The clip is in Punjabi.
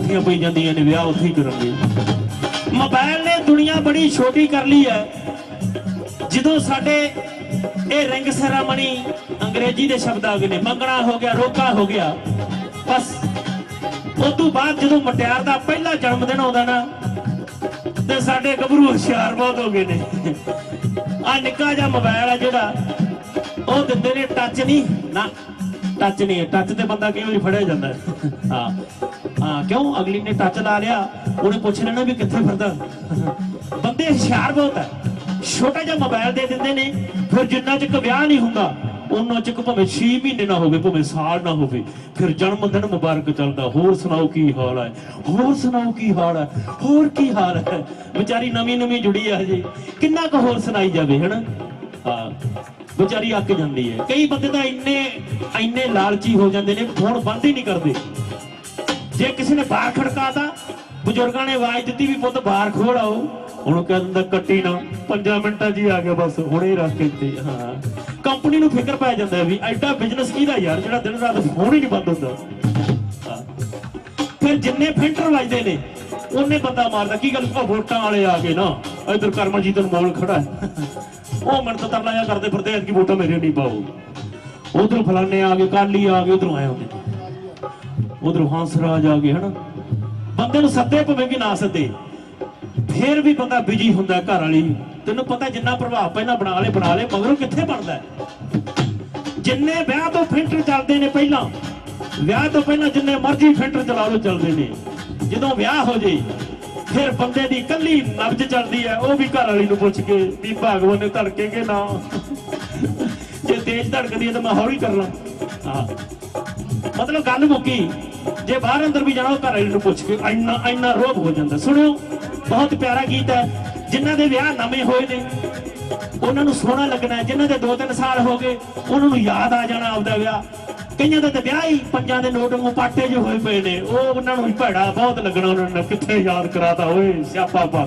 ਉੱਠੀਆਂ ਪਈ ਜਾਂਦੀਆਂ ਨੇ, ਵਿਆਹ ਉੱਥੇ ਹੀ ਕਰਾਂਗੇ ਮੋਬਾਈਲ ਨੇ ਦੁਨੀਆ ਬੜੀ ਛੋਟੀ ਕਰ ਲਈ ਹੈ। ਜਦੋਂ ਸਾਡੇ ਇਹ ਰਿੰਗ ਸੈਰਾਮਨੀ ਅੰਗਰੇਜ਼ੀ ਦੇ ਸ਼ਬਦ ਆ ਗਏ ਨੇ, ਮੰਗਣਾ ਹੋ ਗਿਆ, ਰੋਕਾ ਹੋ ਗਿਆ, ਬਸ। ਉਸ ਤੋਂ ਬਾਅਦ ਜਦੋਂ ਮਟਿਆਰ ਦਾ ਪਹਿਲਾ ਜਨਮ ਦਿਨ ਆਉਂਦਾ ਨਾ, ਤੇ ਸਾਡੇ ਗੱਭਰੂ ਹੁਸ਼ਿਆਰ ਬਹੁਤ ਹੋ ਗਏ ਨੇ। ਆ ਨਿੱਕਾ ਜਿਹਾ ਮੋਬਾਈਲ ਆ ਜਿਹੜਾ, ਉਹ ਦਿੰਦੇ ਨੇ ਟੱਚ ਨਹੀਂ, ਨਾ ਟੱਚ ਨਹੀਂ ਟੱਚ ਤੇ ਬੰਦਾ ਕਈ ਵਾਰੀ ਫੜਿਆ ਜਾਂਦਾ ਹੈ। ਹਾਂ, ਕਿਉਂ? ਅਗਲੀ ਨੇ ਟੱਚ ਲਾ ਲਿਆ। ਉਹਨੇ ਪੁੱਛ ਲੈਣਾ ਵੀ ਕਿੱਥੇ ਫਿਰਦਾ। ਬੰਦੇ ਹੁਸ਼ਿਆਰ ਬਹੁਤ ਹੈ। ਛੋਟਾ ਜਿਹਾ ਮੋਬਾਈਲ ਦੇ ਦਿੰਦੇ ਨੇ। ਫਿਰ ਜਿੰਨਾ ਚਿਰ ਵਿਆਹ ਨਹੀਂ ਹੁੰਦਾ, ਉਹਨਾਂ ਚਿਰ ਭਾਵੇਂ 6 ਮਹੀਨੇ ਨਾ ਹੋਵੇ, ਭਾਵੇਂ ਸਾਲ ਨਾ ਹੋਵੇ। ਫਿਰ ਜਨਮ ਦਿਨ ਮੁਬਾਰਕ ਚੱਲਦਾ। ਹੋਰ ਸੁਣਾਓ ਕੀ ਹਾਲ ਹੈ? ਹੋਰ ਸੁਣਾਓ ਕੀ ਹਾਲ ਹੈ? ਹੋਰ ਕੀ ਹਾਲ ਹੈ? ਵਿਚਾਰੀ ਨਵੀਂ ਨਵੀਂ ਜੁੜੀ ਆ ਹਜੇ। ਕਿੰਨਾ ਕੁ ਹੋਰ ਸੁਣਾਈ ਜਾਵੇ, ਹਨਾ? ਹਾਂ। ਵਿਚਾਰੀ ਅੱਕ ਜਾਂਦੀ ਹੈ। ਕਈ ਬੰਦੇ ਤਾਂ ਇੰਨੇ ਇੰਨੇ ਲਾਲਚੀ ਹੋ ਜਾਂਦੇ ਨੇ, ਫੋਨ ਬੰਦ ਹੀ ਨਹੀਂ ਕਰਦੇ। ਜੇ ਕਿਸੇ ਨੇ ਬਾਹਰ ਖੜਕਾਤਾ, ਬਜ਼ੁਰਗਾਂ ਨੇ ਆਵਾਜ਼ ਦਿੱਤੀ ਵੀ ਪੁੱਤ ਬਾਹਰ ਖੋਲ ਆਓ। ਉਹਨੂੰ ਕਹਿ ਦਿੰਦਾ ਕੱਟੀ ਨਾ 5 ਮਿੰਟਾਂ 'ਚ ਆ ਗਿਆ ਬਸ, ਹੁਣੇ ਰੱਖ ਕੇ ਹਾਂ। ਕੰਪਨੀ ਨੂੰ ਫਿਕਰ ਪੈ ਜਾਂਦਾ ਵੀ ਐਡਾ ਬਿਜ਼ਨਸ ਕਿਹਦਾ ਯਾਰ, ਜਿਹੜਾ ਦਿਨ ਰਾਤ ਫੋਨ ਹੀ ਨਹੀਂ ਬੰਦ ਹੁੰਦਾ। ਫਿਰ ਜਿੰਨੇ ਫਿੰਟਰ ਵੱਜਦੇ ਨੇ, ਉਹਨੇ ਬੰਦਾ ਮਾਰਦਾ, ਕੀ ਗੱਲ, ਉਹ ਵੋਟਾਂ ਵਾਲੇ ਆ ਗਏ ਨਾ, ਇਧਰ ਕਰਮਜੀਤ ਨੂੰ ਮੌਲ ਖੜਾ ਉਹ ਮੈਨੂੰ ਤਾਂ ਤਰਲਾ ਜਿਹਾ ਕਰਦੇ ਫਿਰਦੇ, ਐਤਕੀ ਵੋਟਾਂ ਮੇਰੇ ਨਹੀਂ ਪਾਓ। ਉਧਰੋਂ ਫਲਾਣੇ ਆ ਗਏ ਕਾਲੀ ਆ ਗਏ, ਉਧਰੋਂ ਆਏ ਹੁੰਦੇ ਉਧਰੋਂ ਹੰਸਰਾਜ ਆ ਗਏ, ਹਨਾ? ਬੰਦੇ ਨੂੰ ਸੱਦੇ ਪਵੇ ਕਿ ਨਾ ਸੱਦੇ। ਫੇਰ ਵੀ ਬੰਦਾ ਬਿਜ਼ੀ ਹੁੰਦਾ ਘਰ ਵਾਲੀ। ਤੈਨੂੰ ਪਤਾ ਜਿੰਨਾ ਪ੍ਰਭਾਵ ਪਹਿਲਾਂ ਬਣਾ ਲੇ ਬਣਾ ਲੇ ਮਗਰੋਂ ਕਿੱਥੇ ਬਣਦਾ ਜਿੰਨੇ ਵਿਆਹ ਤੋਂ ਫਿਲਟਰ ਚੱਲਦੇ ਨੇ ਪਹਿਲਾਂ, ਵਿਆਹ ਤੋਂ ਪਹਿਲਾਂ ਜਿੰਨੇ ਮਰਜ਼ੀ ਫਿਲਟਰ ਚਲਾ ਲਓ, ਚੱਲਦੇ ਨੇ। ਜਦੋਂ ਵਿਆਹ ਹੋ ਜੇ, ਫਿਰ ਬੰਦੇ ਦੀ ਕੱਲੀ ਨਬਜ ਚੱਲਦੀ ਹੈ, ਉਹ ਵੀ ਘਰ ਵਾਲੀ ਨੂੰ ਪੁੱਛ ਕੇ, ਵੀ ਭਗਵਾਨ ਨੇ ਧੜਕੇ ਕਿ ਨਾ? ਜੇ ਤੇਜ਼ ਧੜਕਦੀ ਹੈ ਤਾਂ ਮੈਂ ਹੌਲੀ ਕਰ ਲਾਂ। ਹਾਂ। ਮਤਲਬ ਗੱਲ ਮੁੱਕੀ ਜੇ ਬਾਹਰ ਅੰਦਰ ਵੀ ਜਾਣਾ ਘਰ ਵਾਲੀ ਨੂੰ ਪੁੱਛ ਕੇ ਇੰਨਾ ਇੰਨਾ ਰੋਬ ਹੋ ਜਾਂਦਾ। ਸੁਣਿਓ ਬਹੁਤ ਪਿਆਰਾ ਗੀਤ ਹੈ। ਜਿਨ੍ਹਾਂ ਦੇ ਵਿਆਹ ਨਵੇਂ ਹੋਏ ਨੇ, ਉਹਨਾਂ ਨੂੰ ਸੋਹਣਾ ਲੱਗਣਾ ਹੈ। ਜਿਨ੍ਹਾਂ ਦੇ 2-3 ਸਾਲ ਹੋ ਗਏ, ਉਹਨਾਂ ਨੂੰ ਯਾਦ ਆ ਜਾਣਾ ਆਪਦਾ ਵਿਆਹ। ਕਈਆਂ ਦਾ ਤਾਂ ਵਿਆਹ ਹੀ ਪੰਜਾਂ ਦੇ ਨੋਟ ਨੂੰ ਪਾਟੇ ਜਿਹੇ ਹੋਏ ਪਏ ਨੇ। ਉਹ ਉਹਨਾਂ ਨੂੰ ਭੈੜਾ ਬਹੁਤ ਲੱਗਣਾ, ਉਹਨਾਂ ਨੇ ਕਿੱਥੇ ਯਾਦ ਕਰਾਤਾ। ਓਏ, ਸਿਆਪਾ ਪਾ।